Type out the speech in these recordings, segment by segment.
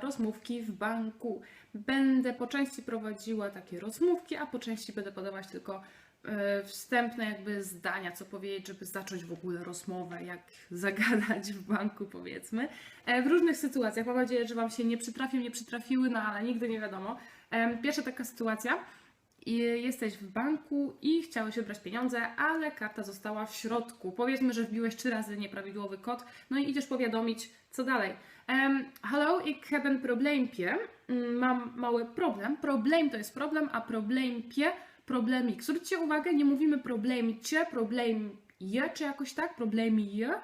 rozmówki w banku. Będę po części prowadziła takie rozmówki, a po części będę podawać tylko e, wstępne jakby zdania, co powiedzieć, żeby zacząć w ogóle rozmowę, jak zagadać w banku powiedzmy. E, W różnych sytuacjach. Mam nadzieję, że Wam się nie przytrafią, nie przytrafiły, no ale nigdy nie wiadomo. Em, Pierwsza taka sytuacja. I Jesteś w banku i chciałeś wybrać pieniądze, ale karta została w środku. Powiedzmy, że wbiłeś trzy razy nieprawidłowy kod, no i idziesz powiadomić, co dalej. Um, hallo, ik heb een probleempje. Mm, Mam mały problem. Problem to jest problem, a probleempje, problemik. Zwróćcie uwagę, nie mówimy problemcie, problem je, czy jakoś tak, problemie, e,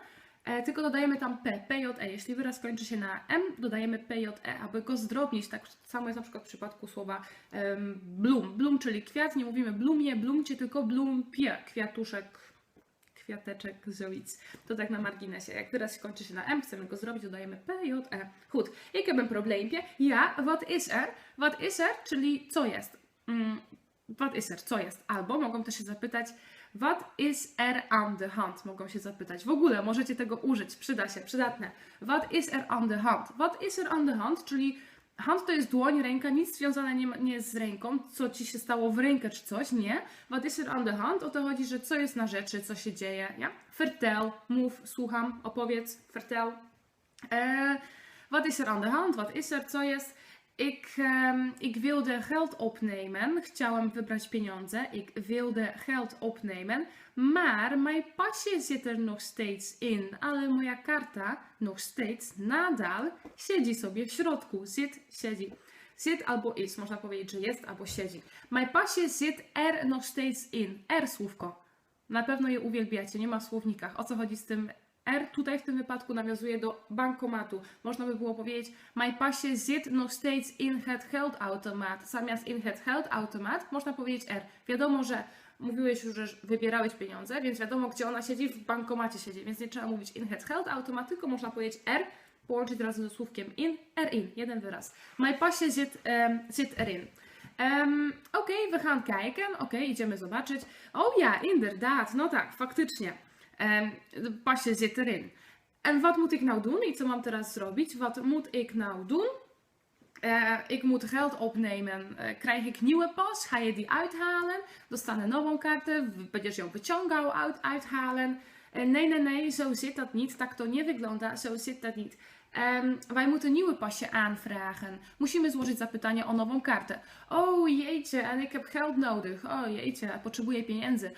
tylko dodajemy tam p, pje. Jeśli wyraz kończy się na m, dodajemy pje, aby go zdrobnić. Tak samo jest na przykład w przypadku słowa em, bloom. Bloom, czyli kwiat, nie mówimy bloomie, bloomcie, tylko bloompie, kwiatuszek, kwiateczek zoiets. To tak na marginesie. Jak wyraz kończy się na m, chcemy go zrobić, dodajemy p, j, e. Goed, ik heb een probleempje. Ja, wat is er? Wat is er? Czyli co jest? Mm, wat is er? Co jest? Albo mogą też się zapytać, wat is er aan de hand? Mogą się zapytać. W ogóle możecie tego użyć, przyda się, przydatne. Wat is er aan de hand? Wat is er aan de hand? Czyli hand to jest dłoń, ręka, nic związane nie, nie jest z ręką, co ci się stało w rękę czy coś, nie. Wat is er aan de hand? O to chodzi, że co jest na rzeczy, co się dzieje, ja? Vertel, mów, słucham, opowiedz, vertel. Eh, wat is er aan de hand? Wat is er? Co jest? Ik, em, ik wilde geld opnemen. Chciałam wybrać pieniądze. Ik wilde geld opnemen. Maar mijn pasje zit er nog steeds in. Ale moja karta nog steeds nadal siedzi sobie w środku. Zit, siedzi. Zit albo is. Można powiedzieć, że jest albo siedzi. Mijn pasje zit er nog steeds in. R słówko. Na pewno je uwielbiacie, nie ma w słownikach. O co chodzi z tym R? Tutaj w tym wypadku nawiązuje do bankomatu. Można by było powiedzieć, mijn pasje zit nog steeds in het geldautomaat. Zamiast in het geldautomaat można powiedzieć R. Wiadomo, że mówiłeś już, że wybierałeś pieniądze, więc wiadomo, gdzie ona siedzi, w bankomacie siedzi, więc nie trzeba mówić in het geldautomaat, tylko można powiedzieć R, połączyć razem ze słówkiem in, er in, jeden wyraz. Mijn pasje zit, em, zit erin. Em, Oké, we kijken. Oké, idziemy zobaczyć. Oh ja, inderdaad. No tak, faktycznie. Em, de pasje zit erin. En wat moet ik nou doen? I co mam teraz? Wat moet ik nou doen? Eh, ik moet geld opnemen. Eh, krijg ik nieuwe pas? Ga je die uithalen? Dostanę nową kartę. Będziesz ją wyciągał, uit, uithalen. Eh, nee, nee, nee, zo zit dat niet. Tak to nie wygląda. Zo zit dat niet. Wij moeten nieuwe pasje aanvragen. Musimy złożyć zapytanie o nową kartę. O jeetje, en ik heb geld nodig. O jeetje, potrzebuję pieniędzy.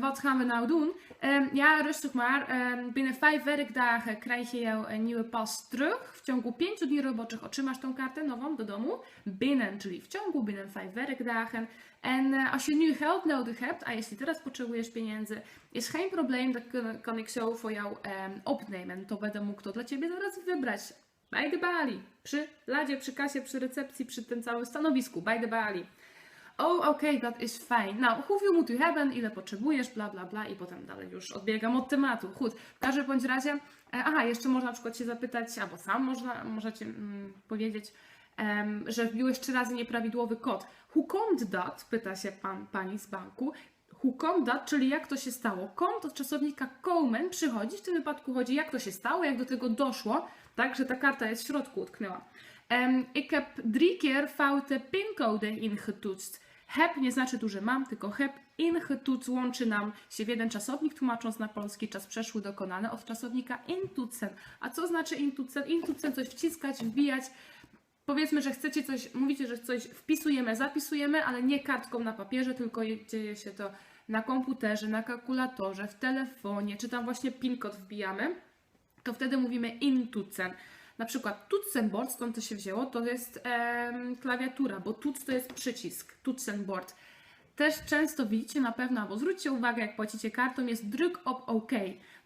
Wat gaan we nou doen? Ja, rustig maar. Binnen vijf werkdagen krijg je jouw nieuwe pas terug. W ciągu pięciu dni roboczych otrzymasz tą kartę nową do domu. Binnen, czyli w ciągu, binnen vijf werkdagen. En eh, als je nu geld nodig hebt, a jeśli teraz potrzebujesz pieniędzy, is geen probleem, dat kan, kan ik zo voor jou em, opnemen. To będę mógł to dla Ciebie zaraz wybrać. Bij de balie. Przy ladzie, przy kasie, przy recepcji, przy tym całym stanowisku. Bij de balie. O, oké, dat is fijn. Nou, hoeveel moet u hebben? Ile potrzebujesz? Bla, bla, bla. I potem dalej już odbiegam od tematu. Goed. W każdym bądź razie, e, aha, jeszcze można na przykład się zapytać, albo sam można, możecie mm, powiedzieć, że wbiłeś trzy razy nieprawidłowy kod. Hoe komt dat? Pyta się pan, pani z banku. Hoe komt dat? Czyli jak to się stało? Komt od czasownika komen, przychodzi. W tym wypadku chodzi jak to się stało, jak do tego doszło, tak, że ta karta jest w środku utknęła. Em, ik heb drie keer foute pincode ingetoetst. Heb nie znaczy tu, że mam, tylko heb ingetoetst łączy nam się w jeden czasownik, tłumacząc na polski czas przeszły dokonany od czasownika intucen. A co znaczy intucen? Intucen coś wciskać, wbijać. Powiedzmy, że chcecie coś, mówicie, że coś wpisujemy, zapisujemy, ale nie kartką na papierze, tylko je- dzieje się to na komputerze, na kalkulatorze, w telefonie, czy tam właśnie PIN kod wbijamy to wtedy mówimy intucen. Na przykład Tutsenboard, stąd to się wzięło, to jest em, klawiatura, bo tuc to jest przycisk, Tutsenboard. Też często widzicie na pewno, albo zwróćcie uwagę, jak płacicie kartą, jest druk op OK.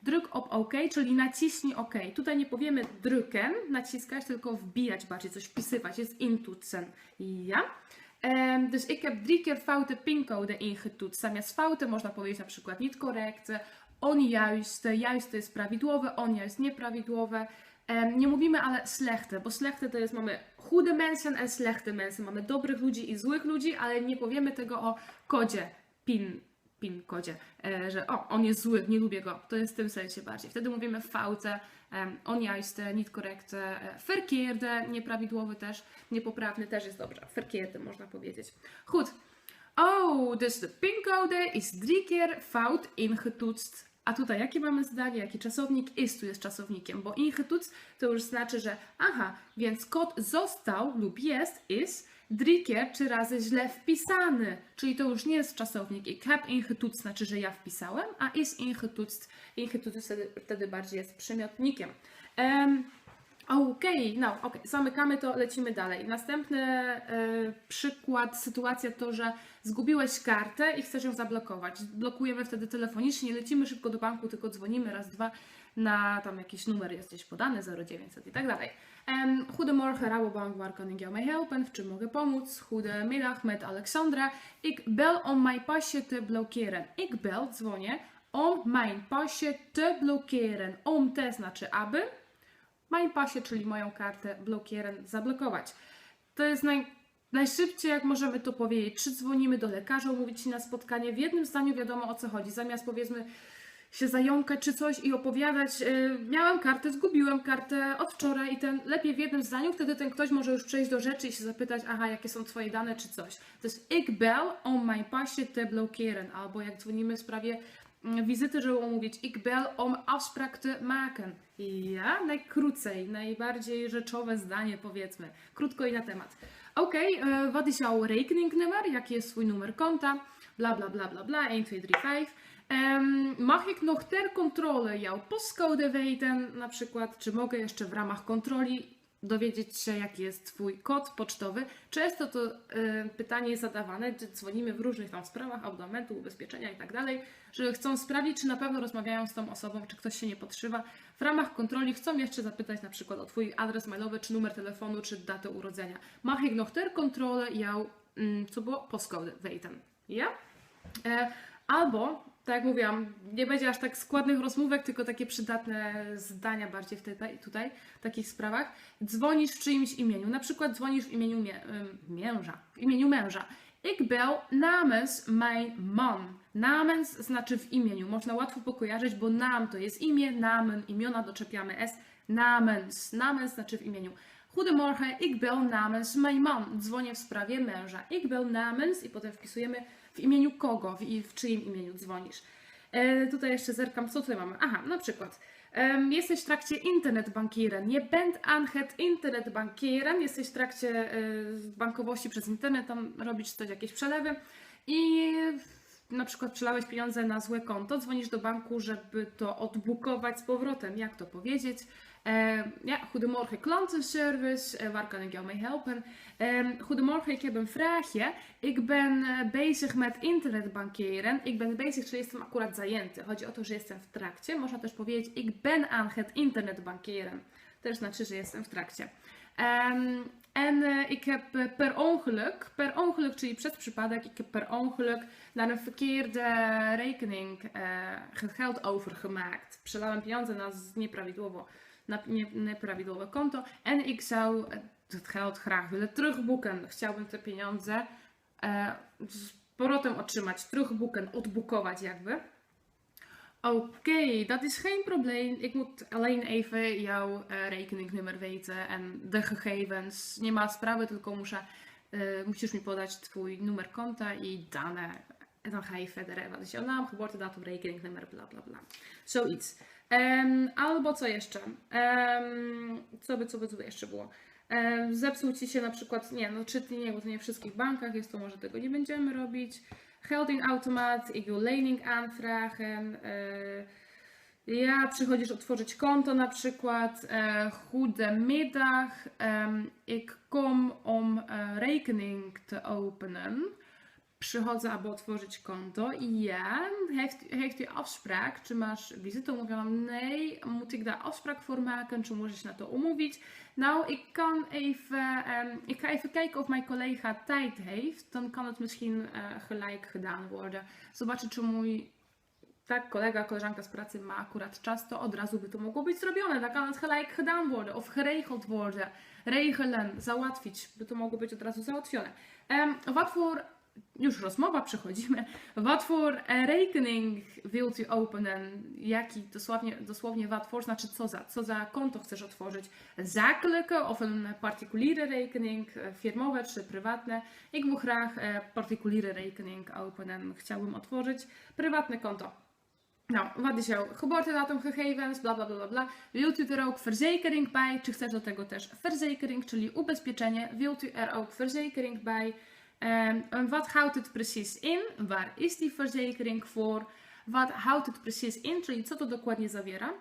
Druk op OK, czyli naciśnij OK. Tutaj nie powiemy druken, naciskać, tylko wbijać bardziej, coś wpisywać. Jest intoetsen. Ja. Em, dus ik heb drie keer foute pincode ingetoetst. Zamiast foute można powiedzieć na przykład niet correct, onjuiste, juiste jest prawidłowe, onjuist nieprawidłowe. Nie mówimy ale slechte, bo slechte to jest, mamy chude mensen en slechte mensen. Mamy dobrych ludzi i złych ludzi, ale nie powiemy tego o kodzie PIN, PIN kodzie, e, że o, on jest zły, nie lubię go. To jest w tym sensie bardziej. Wtedy mówimy foute, um, onjuiste, niet correcte, e, verkeerde, nieprawidłowy też, niepoprawny też jest dobrze. Verkeerde można powiedzieć. Goed. Oh, dus de pincode is drie keer fout ingetoetst. A tutaj jakie mamy zdanie, jaki czasownik is tu jest czasownikiem, bo ingetoetst to już znaczy, że aha, więc kod został lub jest, is, drie keer trzy razy źle wpisany. Czyli to już nie jest czasownik. Ik heb ingetoetst znaczy, że ja wpisałem, a is ingetoetst, ingetoetst wtedy, wtedy bardziej jest przymiotnikiem. Um, Okej, no okej, zamykamy to, lecimy dalej. Następny e, przykład, sytuacja to, że zgubiłeś kartę i chcesz ją zablokować. Blokujemy wtedy telefonicznie, nie lecimy szybko do banku, tylko dzwonimy raz, dwa na tam jakiś numer jest gdzieś podany, 0900 i tak dalej. Um, Goedemorgen, Rabobank, waar kan ik jou mee helpen? W czym mogę pomóc? Goedemiddag, met Alexandra. Ik bel om mijn pasje te blokkeren. Ik bel, dzwonię, om mijn pasje te blokkeren. Om te znaczy aby, Mein pasie, czyli moją kartę blokieren, zablokować. To jest naj, najszybciej, jak możemy to powiedzieć. Czy dzwonimy do lekarza, umówić się na spotkanie. W jednym zdaniu wiadomo o co chodzi. Zamiast powiedzmy się zająkać czy coś i opowiadać, yy, miałem kartę, zgubiłem kartę od wczoraj i ten lepiej w jednym zdaniu, wtedy ten ktoś może już przejść do rzeczy i się zapytać, aha, jakie są twoje dane czy coś. To jest ik bel om mijn pasje te blokkeren. Albo jak dzwonimy w sprawie wizyty, żeby omówić ik bel om afspraak maken. Ja, najkrócej, najbardziej rzeczowe zdanie powiedzmy. Krótko i na temat. Okay, uh, wat is jouw rekeningnummer? Jaki jest swój numer konta? Bla bla bla bla bla, 1, 2, 3, 5. Um, mag ik nog ter controle jouw postcode weten? Na przykład, czy mogę jeszcze w ramach kontroli dowiedzieć się, jaki jest Twój kod pocztowy. Często to y, pytanie jest zadawane, gdy dzwonimy w różnych tam sprawach, abonamentu, ubezpieczenia i tak dalej, że chcą sprawdzić, czy na pewno rozmawiają z tą osobą, czy ktoś się nie podszywa. W ramach kontroli chcą jeszcze zapytać na przykład o Twój adres mailowy, czy numer telefonu, czy datę urodzenia. Mag ik nog ter controle jouw, mm, co było, postcode weten? Ja? E, albo tak jak mówiłam, nie będzie aż tak składnych rozmówek, tylko takie przydatne zdania bardziej w tej, tutaj, w takich sprawach. Dzwonisz w czyimś imieniu, na przykład dzwonisz w imieniu mie, męża, w imieniu męża. Ik bel namens mijn man. Namens znaczy w imieniu. Można łatwo pokojarzyć, bo nam to jest imię, namen, imiona doczepiamy s. Namens. Namens znaczy w imieniu. Goedemorgen, ik bel namens mijn man. Dzwonię w sprawie męża. Ik bel namens i potem wpisujemy w imieniu kogo, w, w czyim imieniu dzwonisz. E, tutaj jeszcze zerkam, co tutaj mamy. Aha, na przykład. Jesteś w trakcie internetbankieren. Je bent aan het internetbankieren. Jesteś w trakcie y, bankowości przez internet, tam robisz coś, jakieś przelewy i na przykład przelałeś pieniądze na złe konto, dzwonisz do banku, żeby to odbukować z powrotem. Jak to powiedzieć? Uh, ja, goedemorgen klantenservice, uh, waar kan ik jou mee helpen? Uh, goedemorgen, ik heb een vraagje. Ik ben uh, bezig met internetbankieren. Ik ben bezig, czyli jestem akurat zajęty. Chodzi o to, że jestem w trakcie. Można też powiedzieć, ik ben aan het internetbankieren. Też znaczy, że jestem w trakcie. Um, en uh, ik heb per ongeluk, per ongeluk, czyli przez przypadek, ik heb per ongeluk naar een verkeerde rekening uh, geld overgemaakt. Przelałem pieniądze na nieprawidłowo nieprawidłowe konto en ik zou het geld graag willen terugboeken. Chciałbym te pieniądze e, z powrotem otrzymać, terugboeken, odbukować jakby. Oké, dat is geen probleem. Ik moet alleen even jouw uh, rekeningnummer weten en de gegevens. Nie ma sprawy, tylko muszę, uh, musisz mi podać twój numer konta i dane. En dan ga je verder. Wat is jouw naam, geboortedatum, rekeningnummer, bla bla bla. Zoiets. Um, albo co jeszcze? Um, co, by, co by tutaj jeszcze było? Um, zepsuł Ci się na przykład, nie, no bo to nie w wszystkich bankach jest, to może tego nie będziemy robić. Geldinautomaat, ik wil lening aanvragen. Uh, ja, przychodzisz otworzyć konto na przykład. Uh, goedemiddag, um, ik kom om uh, rekening te openen przychodzę, aby otworzyć konto ja, heeft, heeft u afspraak, czy masz wizytę umówioną? Nee, moet ik daar afspraak czy możesz na to umówić? Nou, ik kan even, um, ik ga even kijken of mijn collega tijd heeft, dan kan het misschien gelijk gedaan worden. Zobaczę, czy mój tak, kolega, koleżanka z pracy ma akurat czas, to od razu by to mogło być zrobione. Dan kan het gelijk gedaan worden of geregeld worden. Regelen, załatwić, by to mogło być od razu załatwione. Um, wat voor już rozmowa, przechodzimy. Wat voor eh, rekening wilt u openen? Jaki dosłownie, dosłownie wat voor znaczy co za, co za konto chcesz otworzyć? Zakelijke of een particuliere rekening, eh, firmowe czy prywatne? Ik wil graag eh, particuliere rekening openen. Chciałbym otworzyć prywatne konto. Nou, wat is jouw geboortedatum, gegevens, bla bla bla bla. Wilt u er ook verzekering bij? Czy chcesz do tego też verzekering, czyli ubezpieczenie? Wilt u er ook verzekering bij? Ehm, en wat houdt het precies in? Waar is die verzekering voor? Wat houdt het precies in? Czyli co to dokładnie zawiera?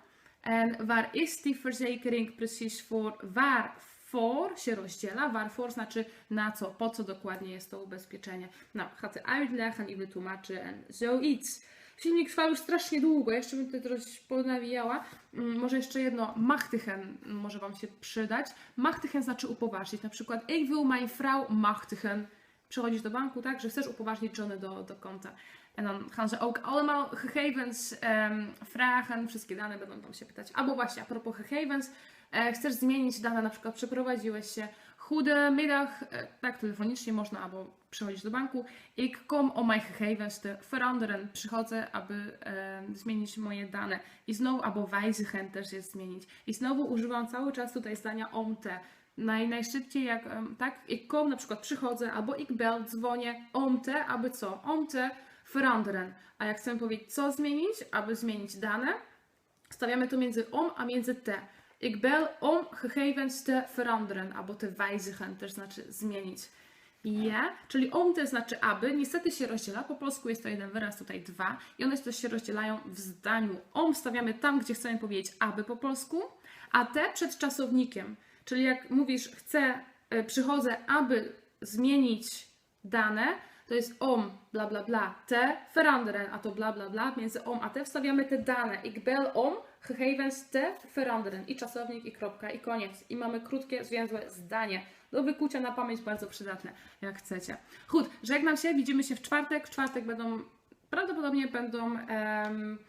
En waar is die verzekering precies voor? Waarvoor się rozdziela? Waarvoor znaczy na co, po co dokładnie jest to ubezpieczenie. Nou, gaat de uitleggen i wytłumaczy en zoiets. Filmik trwa już strasznie długo, jeszcze bym tutaj trochę ponawijała. Mm, Może jeszcze jedno, machtychen może Wam się przydać. Machtychen znaczy upoważnić, na przykład ik wil mijn vrouw machtigen. Przychodzisz do banku, tak, że chcesz upoważnić żonę do, do konta. En dan gaan ze ook allemaal gegevens em, vragen, wszystkie dane będą tam się pytać. Albo właśnie, a propos gegevens, e, chcesz zmienić dane, na przykład przeprowadziłeś się, goedemiddag, e, tak telefonicznie można, albo przychodzić do banku. Ik kom om mijn gegevens te veranderen. Przychodzę, aby e, zmienić moje dane. I znowu, albo wijzigen też jest zmienić. I znowu używam cały czas tutaj zdania om te. Naj, najszybciej jak, tak, ik kom na przykład przychodzę, albo ik bel, dzwonię, om te, aby co? Om te veranderen. A jak chcemy powiedzieć co zmienić, aby zmienić dane, stawiamy to między om a między te. Ik bel om gegevens te veranderen, albo te wijzigen też znaczy zmienić. Ja, czyli om te znaczy aby, niestety się rozdziela, po polsku jest to jeden wyraz, tutaj dwa i one też się rozdzielają w zdaniu. Om stawiamy tam, gdzie chcemy powiedzieć aby po polsku, a te przed czasownikiem, czyli jak mówisz chcę, y, przychodzę, aby zmienić dane, to jest om, bla bla bla, te veranderen, a to bla bla bla, między om a te wstawiamy te dane. Ik bel om, gegevens te veranderen. I czasownik, i kropka, i koniec. I mamy krótkie, zwięzłe zdanie. Do wykucia na pamięć bardzo przydatne, jak chcecie. Chód, żegnam się, widzimy się w czwartek. W czwartek będą, prawdopodobnie będą, em,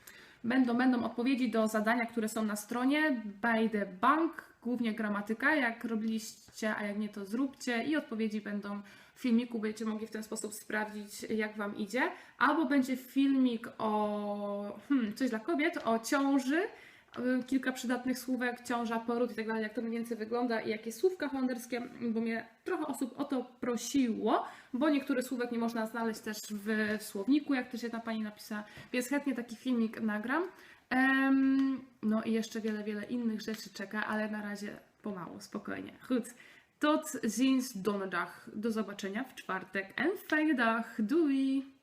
będą, będą odpowiedzi do zadania, które są na stronie by the bank, głównie gramatyka, jak robiliście, a jak nie, to zróbcie i odpowiedzi będą w filmiku, będziecie mogli w ten sposób sprawdzić, jak Wam idzie. Albo będzie filmik o hmm, coś dla kobiet, o ciąży, y, kilka przydatnych słówek, ciąża, poród i tak dalej, jak to mniej więcej wygląda i jakie słówka holenderskie, bo mnie trochę osób o to prosiło, bo niektórych słówek nie można znaleźć też w słowniku, jak też jedna Pani napisała, więc chętnie taki filmik nagram. No i jeszcze wiele, wiele innych rzeczy czeka, ale na razie pomału, spokojnie. Goed. Tot ziens donderdag. Do zobaczenia w czwartek. En fijne dag. Doei!